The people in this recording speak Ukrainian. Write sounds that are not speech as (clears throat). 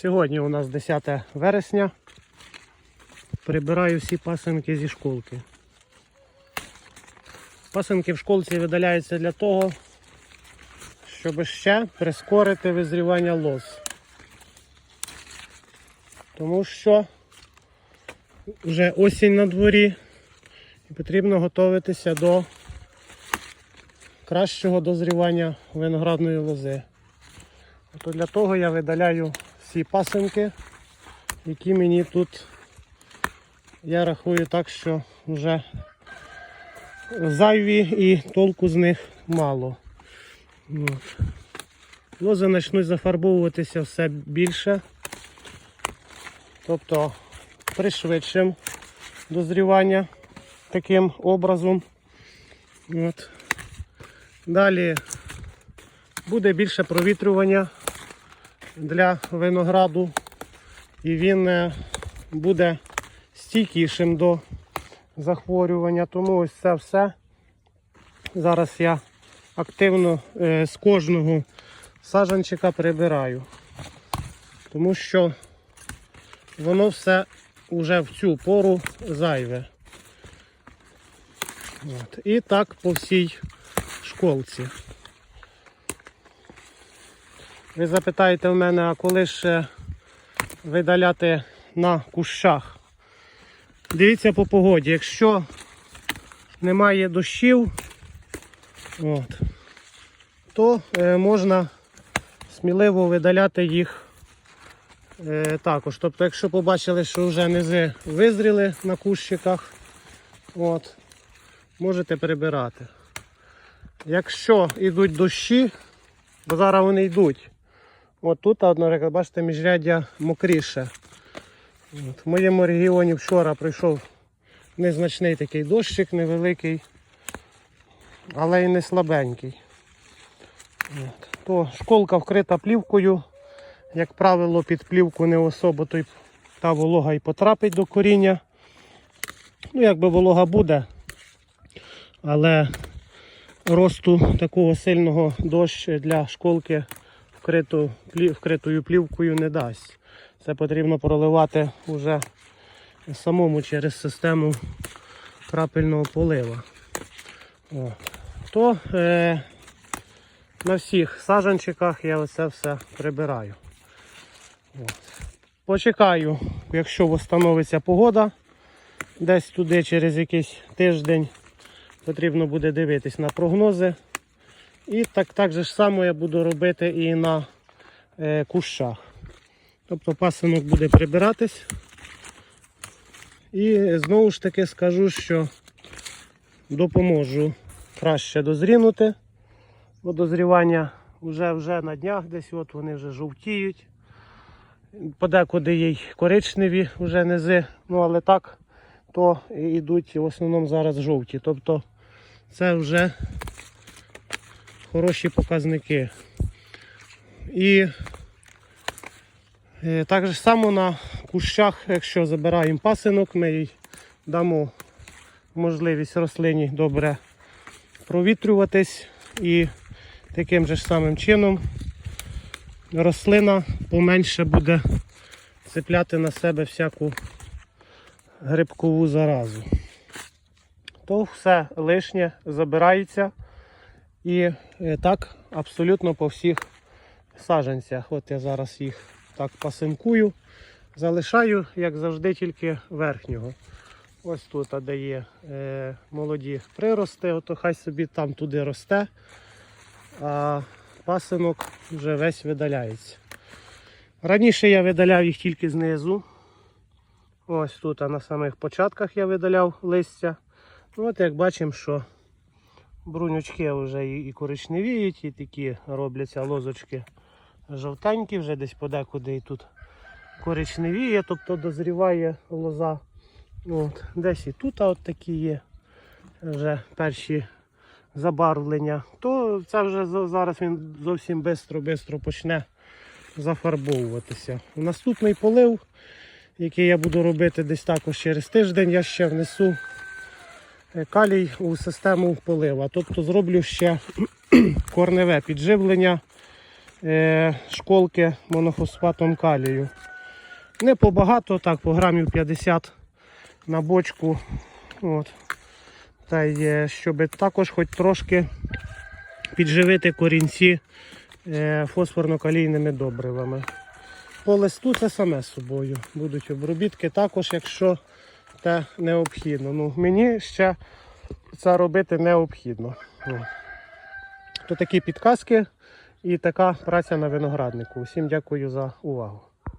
Сьогодні у нас 10 вересня. Прибираю всі пасинки зі школки. Пасинки в школці видаляються для того, щоб ще прискорити визрівання лоз. Тому що вже осінь на дворі і потрібно готуватися до кращого дозрівання виноградної лози. То для того я видаляю всі пасинки, які мені тут, я рахую так, що вже зайві і толку з них мало. Лози почнуть зафарбовуватися все більше. Тобто пришвидшим дозрівання таким образом. От. Далі буде більше провітрювання для винограду і він е, буде стійкішим до захворювання. Тому ось це все. Зараз я активно е, з кожного саджанчика прибираю. Тому що воно все вже в цю пору зайве. От. І так по всій школці. Ви запитаєте в мене, а коли ж видаляти на кущах? Дивіться по погоді, якщо немає дощів, от, то е, можна сміливо видаляти їх е, також. Тобто, якщо побачили, що вже низи визріли на кущиках, от, можете прибирати. Якщо йдуть дощі, бо зараз вони йдуть. От тут, наприклад, бачите, міжряддя мокріше. От, в моєму регіоні вчора прийшов незначний такий дощик, невеликий, але й не слабенький. От. То школка вкрита плівкою. Як правило, під плівку не особо то й та волога і потрапить до коріння. Ну, якби волога буде, але росту такого сильного дощ для школки вкриту, вкритою плівкою не дасть. Це потрібно проливати вже самому через систему крапельного полива. О. То е, на всіх саджанчиках я оце все прибираю. От. Почекаю, якщо встановиться погода, десь туди через якийсь тиждень потрібно буде дивитись на прогнози. І так, так же ж само я буду робити і на е, кущах. Тобто пасинок буде прибиратись. І знову ж таки скажу, що допоможу краще дозрінути. Бо дозрівання вже, вже на днях десь от вони вже жовтіють. Подекуди є й коричневі вже низи, ну але так, то йдуть в основному зараз жовті. Тобто це вже хороші показники. І е, так же само на кущах, якщо забираємо пасинок, ми їй дамо можливість рослині добре провітрюватись і таким же самим чином рослина поменше буде цепляти на себе всяку грибкову заразу. То все лишнє забирається. І е, так абсолютно по всіх саджанцях. От я зараз їх так пасинкую. Залишаю, як завжди, тільки верхнього. Ось тут, де є е, молоді прирости, ото хай собі там туди росте, а пасинок вже весь видаляється. Раніше я видаляв їх тільки знизу. Ось тут а на самих початках я видаляв листя. Ну, От як бачимо, що брунючки вже і, коричневіють, і такі робляться лозочки жовтенькі, вже десь подекуди і тут коричневіє, тобто дозріває лоза. От, десь і тут от такі є вже перші забарвлення. То це вже зараз він зовсім швидко почне зафарбовуватися. Наступний полив, який я буду робити десь також через тиждень, я ще внесу калій у систему полива. Тобто зроблю ще (clears throat) корневе підживлення е, школки монофосфатом калію. Не побагато, так, по грамів 50 на бочку. От. Та й щоб також хоч трошки підживити корінці е, фосфорно-калійними добривами. По листу це саме собою. Будуть обробітки також, якщо те необхідно. Ну, мені ще це робити необхідно. Ну. То такі підказки і така праця на винограднику. Усім дякую за увагу.